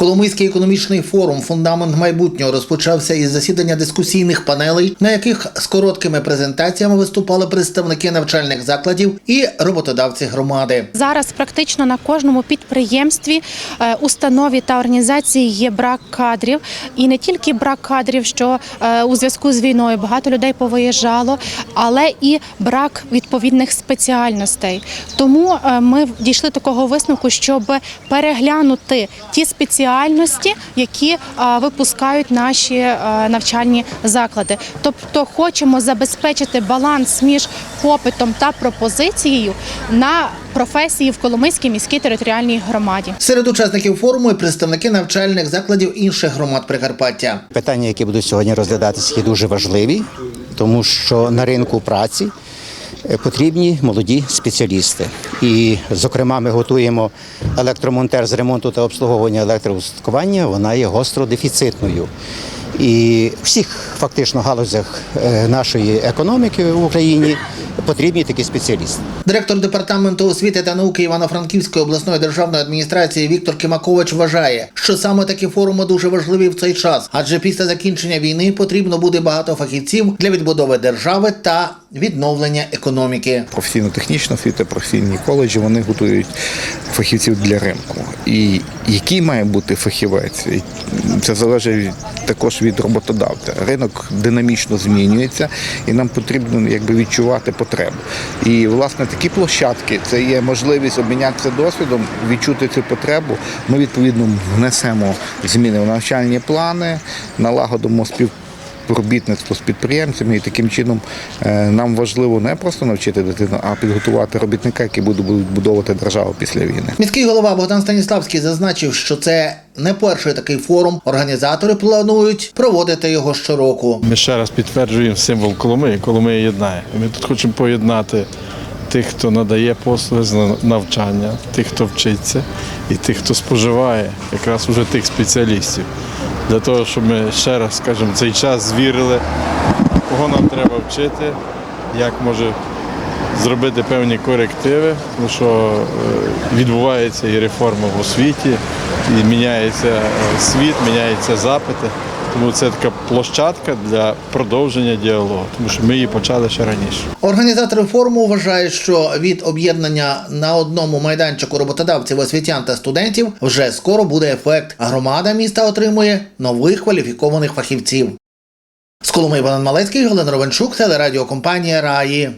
Коломийський економічний форум Фундамент майбутнього розпочався із засідання дискусійних панелей, на яких з короткими презентаціями виступали представники навчальних закладів і роботодавці громади. Зараз практично на кожному підприємстві, е, установі та організації є брак кадрів, і не тільки брак кадрів, що е, у зв'язку з війною багато людей повиїжджало, але і брак відповідних спеціальностей. Тому е, ми дійшли такого висновку, щоб переглянути ті спеціальності, які е, випускають наші е, навчальні заклади. Тобто, хочемо забезпечити баланс між попитом та пропозицією на професії в Коломийській міській територіальній громаді. Серед учасників форуму і представники навчальних закладів інших громад Прикарпаття. Питання, які будуть сьогодні розглядатися, є дуже важливі, тому що на ринку праці потрібні молоді спеціалісти. І, зокрема, ми готуємо електромонтер з ремонту та обслуговування електроустаткування. Вона є гостро дефіцитною. І всіх фактично галузях е, нашої економіки в Україні потрібні такі спеціалісти. Директор департаменту освіти та науки Івано-Франківської обласної державної адміністрації Віктор Кимакович вважає, що саме такі форуми дуже важливі в цей час, адже після закінчення війни потрібно буде багато фахівців для відбудови держави та відновлення економіки. професійно-технічна освіта, професійні коледжі, вони готують фахівців для ринку. І який має бути фахівець, це залежить також від роботодавця. Ринок динамічно змінюється, і нам потрібно якби відчувати потребу. І власне такі площадки це є можливість обмінятися досвідом, відчути цю потребу. Ми відповідно внесемо зміни в навчальні плани, налагодимо спів співробітництво з підприємцями, і таким чином е, нам важливо не просто навчити дитину, а підготувати робітника, який буде будувати державу після війни. Міський голова Богдан Станіславський зазначив, що це не перший такий форум. Організатори планують проводити його щороку. Ми ще раз підтверджуємо символ Коломиї. Коломия єднає. Ми тут хочемо поєднати тих, хто надає послуги з навчання, тих, хто вчиться, і тих, хто споживає, якраз уже тих спеціалістів. Для того, щоб ми ще раз скажімо, цей час звірили, кого нам треба вчити, як може зробити певні корективи, тому що е, відбувається і реформа в освіті, і міняється е, світ, міняються запити. Тому це така площадка для продовження діалогу, тому що ми її почали ще раніше. Організатори форуму вважають, що від об'єднання на одному майданчику роботодавців, освітян та студентів вже скоро буде ефект. Громада міста отримує нових кваліфікованих фахівців. З Коломи Іван Малецький, Галина Ровенчук, телерадіокомпанія Раї.